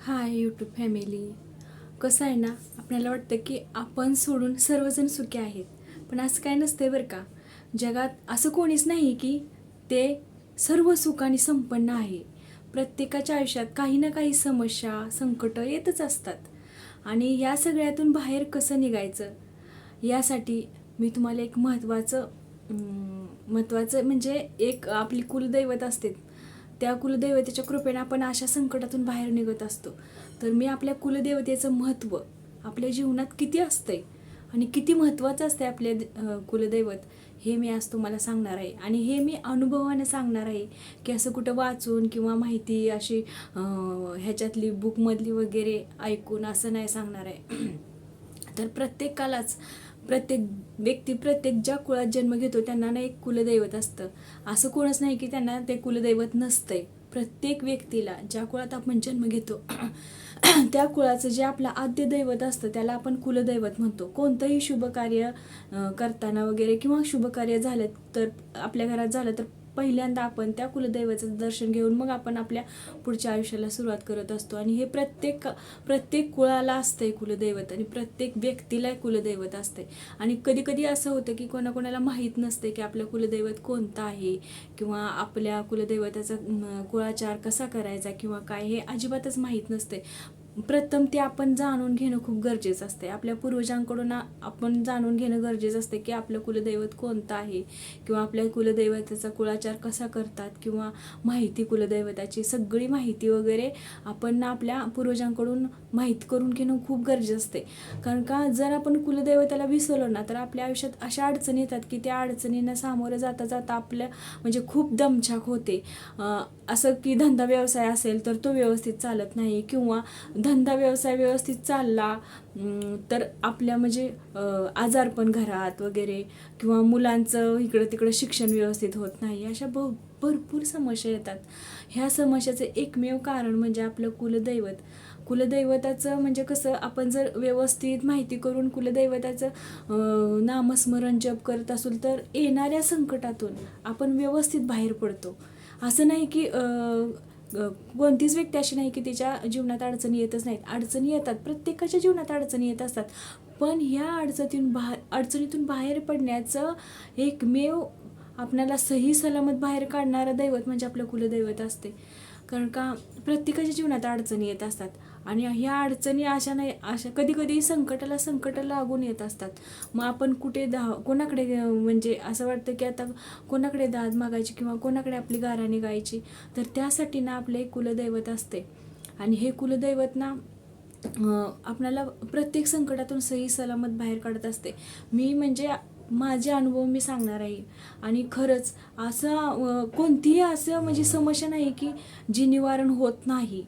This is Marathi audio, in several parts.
हाय यूट्यूब फॅमिली कसं आहे ना आपल्याला वाटतं की आपण सोडून सर्वजण सुखी आहेत. पण असं काय नसते बरं का. जगात असं कोणीच नाही की ते सर्व सुखाने संपन्न आहे. प्रत्येकाच्या आयुष्यात काही ना काही समस्या संकटं येतच असतात. आणि या सगळ्यातून बाहेर कसं निघायचं? यासाठी मी तुम्हाला एक महत्त्वाचं महत्त्वाचं म्हणजे एक आपली कुलदैवत असते. त्या कुलदेवतेच्या कृपेने आपण अशा संकटातून बाहेर निघत असतो. तर मी आपल्या कुलदेवतेचं महत्त्व आपल्या जीवनात किती असतंय आणि किती महत्त्वाचं असते आपल्या कुलदैवत हे मी आज तुम्हाला सांगणार आहे. आणि हे मी अनुभवाने सांगणार आहे की असं कुठं वाचून किंवा माहिती अशी ह्याच्यातली बुकमधली वगैरे ऐकून असं नाही सांगणार आहे. तर प्रत्येकालाच प्रत्येक व्यक्ती प्रत्येक ज्या कुळात जन्म घेतो त्यांना ना एक कुलदैवत असतं. असं कोणच नाही की त्यांना ते कुलदैवत नसतंय. प्रत्येक व्यक्तीला ज्या कुळात आपण जन्म घेतो त्या कुळाचं जे आपलं आद्य दैवत असतं त्याला आपण कुलदैवत म्हणतो. कोणतंही शुभ कार्य करताना वगैरे किंवा शुभ कार्य झालं तर आपल्या घरात झालं तर पहिल्यांदा आपण त्या कुलदैवाचं दर्शन घेऊन मग आपण आपल्या पुढच्या आयुष्याला सुरुवात करत असतो. आणि हे प्रत्येक प्रत्येक कुळाला असतंय कुलदैवत आणि प्रत्येक व्यक्तीला कुलदैवत असते आणि कधी कधी असं होतं की कोणाकोणाला माहीत नसते की आपलं कुलदैवत कोणतं आहे किंवा आपल्या कुलदैवताचा कुळाचार कसा करायचा किंवा काय हे अजिबातच माहीत नसते प्रथम ते आपण जाणून घेणं खूप गरजेचं असते आपल्या पूर्वजांकडून आपण जाणून घेणं गरजेचं असते की आपलं कुलदैवत कोणतं आहे? किंवा आपल्या कुलदैवताचा कुळाचार कसा करतात? किंवा माहिती कुलदैवताची सगळी माहिती वगैरे आपण आपल्या पूर्वजांकडून माहीत करून घेणं खूप गरजेचं असते कारण का जर आपण कुलदैवताला विसरलो ना तर आपल्या आयुष्यात अशा अडचणी येतात की त्या अडचणींना सामोरं जाता जाता आपल्या म्हणजे खूप दमछाक होते. असं की धंदा व्यवसाय असेल तर तो व्यवस्थित चालत नाही किंवा धंदा व्यवसाय व्यवस्थित चालला तर आपल्या म्हणजे आजारपण घरात वगैरे किंवा मुलांचं इकडं तिकडं शिक्षण व्यवस्थित होत नाही अशा भ भरपूर समस्या येतात. ह्या समस्याचं एकमेव कारण म्हणजे आपलं कुलदैवत. कुलदैवताचं म्हणजे कसं आपण जर व्यवस्थित माहिती करून कुलदैवताचं नामस्मरण जप करत असू तर येणाऱ्या संकटातून आपण व्यवस्थित बाहेर पडतो. असं नाही की कोणतीच व्यक्ती अशी नाही की तिच्या जीवनात अडचणी येतच नाहीत. अडचणी येतात. प्रत्येकाच्या जीवनात अडचणी येत असतात. पण ह्या अडचणीतून बाहेर अडचणीतून बाहेर पडण्याचं एकमेव आपल्याला सही सलामत बाहेर काढणारं दैवत म्हणजे आपलं कुलदैवत असते. कारण का प्रत्येकाच्या जीवनात अडचणी येत असतात. आणि ह्या अडचणी अशा नाही अशा कधी कधी संकटाला संकट लागून येत असतात. मग आपण कुठे दहा कोणाकडे म्हणजे असं वाटतं की आता कोणाकडे दाद मागायची किंवा कोणाकडे आपली गारा निघायची तर त्यासाठी ना आपले कुलदैवत असते. आणि हे कुलदैवत ना आपल्याला प्रत्येक संकटातून सही सलामत बाहेर काढत असते. मी म्हणजे माझे अनुभव मी सांगणार आहे. आणि खरंच असं कोणतीही असं म्हणजे समस्या नाही की जी निवारण होत नाही.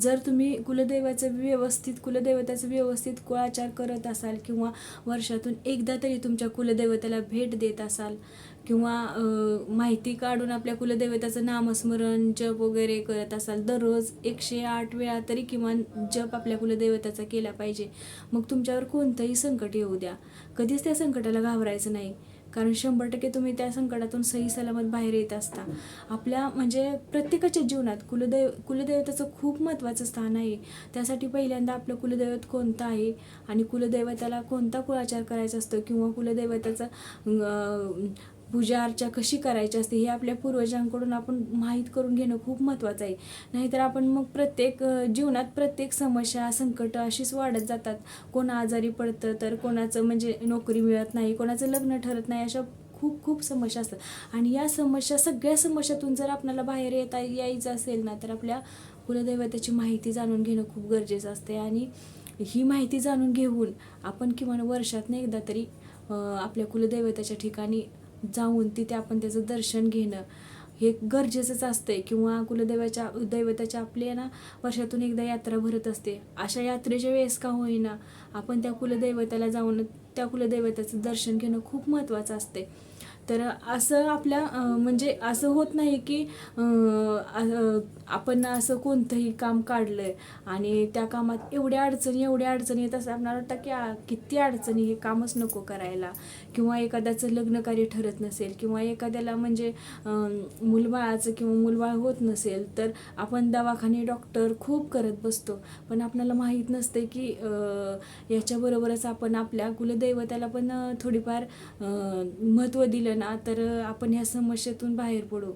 जर तुम्ही कुलदैवाचं व्यवस्थित कुलदैवताचं व्यवस्थित कुळाचार करत असाल किंवा वर्षातून एकदा तरी तुमच्या कुलदैवताला भेट देत असाल किंवा माहिती काढून आपल्या कुलदेवताचं नामस्मरण जप वगैरे करत असाल दररोज एकशे आठ वेळा तरी किमान जप आपल्या कुलदेवताचा केला पाहिजे. मग तुमच्यावर कोणतंही संकट येऊ द्या. कधीच त्या संकटाला घाबरायचं नाही. कारण शंभर टक्के तुम्ही त्या संकटातून सही सलामत बाहेर येत असता. आपल्या म्हणजे प्रत्येकाच्या जीवनात कुलदैव कुलदैवताचं खूप महत्त्वाचं स्थान आहे. त्यासाठी पहिल्यांदा आपलं कुलदैवत कोणतं आहे? आणि कुलदैवताला कोणता कुळाचार करायचा असतो? किंवा कुलदैवताचं पूजा अर्चा कशी करायची असते हे आपल्या पूर्वजांकडून आपण माहीत करून घेणं खूप महत्त्वाचं आहे. नाहीतर आपण मग प्रत्येक जीवनात प्रत्येक समस्या संकट अशीच वाढत जातात. कोण आजारी पडतं तर कोणाचं म्हणजे नोकरी मिळत नाही कोणाचं लग्न ठरत नाही अशा खूप खूप समस्या असतात. आणि या समस्या सगळ्या समस्यातून जर आपल्याला बाहेर येता यायचं असेल ना तर आपल्या कुलदैवताची माहिती जाणून घेणं खूप गरजेचं असते. आणि ही माहिती जाणून घेऊन आपण किमान वर्षातनं एकदा तरी आपल्या कुलदैवताच्या ठिकाणी जाऊन तिथे आपण त्याचं दर्शन घेणं हे गरजेचंच असतंय. किंवा कुलदैवाच्या दैवताच्या आपली ना वर्षातून एकदा यात्रा भरत असते. अशा यात्रेच्या वेळेस का होईना आपण त्या कुलदैवताला जाऊन त्या कुलदैवताचं दर्शन घेणं खूप महत्त्वाचं असते तर असं आपल्या म्हणजे असं होत नाही की आपण असं कोणतंही काम काढलं आहे आणि त्या कामात एवढ्या अडचणी एवढ्या अडचणी येत असं आपल्याला वाटतं की किती अडचणी हे कामच नको करायला. किंवा एखाद्याचं लग्न कार्य ठरत नसेल किंवा एखाद्याला म्हणजे मुलबाळाचं किंवा मुलबाळ होत नसेल तर आपण दवाखाने डॉक्टर खूप करत बसतो. पण आपल्याला माहीत नसते की याच्याबरोबरच आपण आपल्या कुलदैवताला पण थोडीफार महत्त्व दिलं ना तर आपण ह्या समस्येतून बाहेर पडू.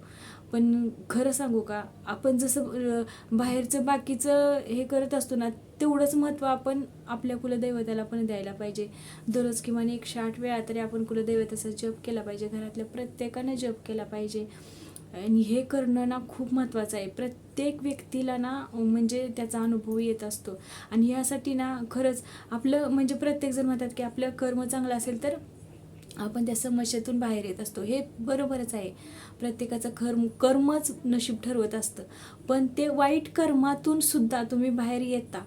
पण खरं सांगू का आपण जसं बाहेरचं बाकीचं हे करत असतो ना तेवढंच महत्त्व आपण आपल्या कुलदैवताला पण द्यायला पाहिजे. दररोज किमान एकशे आठ वेळा तरी आपण कुलदैवताचा जप केला पाहिजे घरातल्या प्रत्येकानं जप केला पाहिजे. आणि हे करणं ना खूप महत्त्वाचं आहे. प्रत्येक व्यक्तीला ना म्हणजे त्याचा अनुभव येत असतो. आणि यासाठी ना खरंच आपलं म्हणजे प्रत्येकजण म्हणतात की आपलं कर्म चांगलं असेल तर आपण त्या समस्येतून बाहेर येत असतो. हे बरोबरच आहे. प्रत्येकाचं कर्म कर्मच नशीब ठरवत असतं. पण ते वाईट कर्मातून सुद्धा तुम्ही बाहेर येता.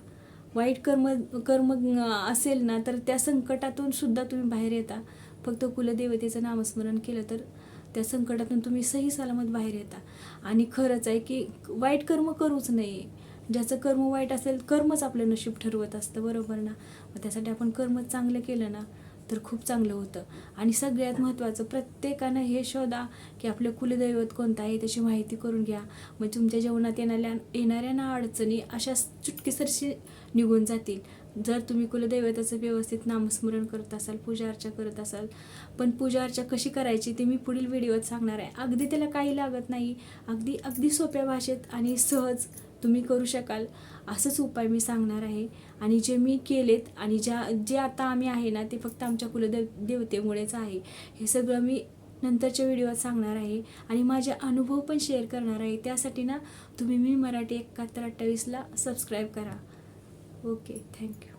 वाईट कर्म कर्म असेल ना तर त्या संकटातून सुद्धा तुम्ही बाहेर येता. फक्त कुलदेवतेचं नामस्मरण केलं तर त्या संकटातून तुम्ही सही सलामत बाहेर येता. आणि खरंच आहे की वाईट कर्म करूच नये. ज्याचं कर्म वाईट असेल कर्मच आपलं नशीब ठरवत असतं. बरोबर ना? मग त्यासाठी आपण कर्म चांगलं केलं ना तर खूप चांगलं होतं. आणि सगळ्यात महत्त्वाचं प्रत्येकानं हे शोधा की आपलं कुलदैवत कोणतं आहे त्याची माहिती करून घ्या. मग तुमच्या जेवणात येणाऱ्या येणाऱ्या ना अडचणी अशा चुटकीसरशी निघून जातील. जर तुम्ही कुलदैवताचं व्यवस्थित नामस्मरण करत असाल पूजा अर्चा करत असाल पण पूजा अर्चा कशी करायची ते मी पुढील व्हिडिओत सांगणार आहे. अगदी त्याला काही लागत नाही. अगदी अगदी सोप्या भाषेत आणि सहज तुम्ही करू शकाल असंच उपाय मी सांगणार आहे. आणि जे मी केलेत आणि ज्या जे आता आम्ही आहे ना ते फक्त आमच्या कुलदेव देवतेमुळेच आहे. हे सगळं मी नंतरच्या व्हिडिओत सांगणार आहे. आणि माझे अनुभव पण शेअर करणार आहे. त्यासाठी ना तुम्ही मी मराठी एकाहत्तर अठ्ठावीसला सबस्क्राईब करा. Okay thank you.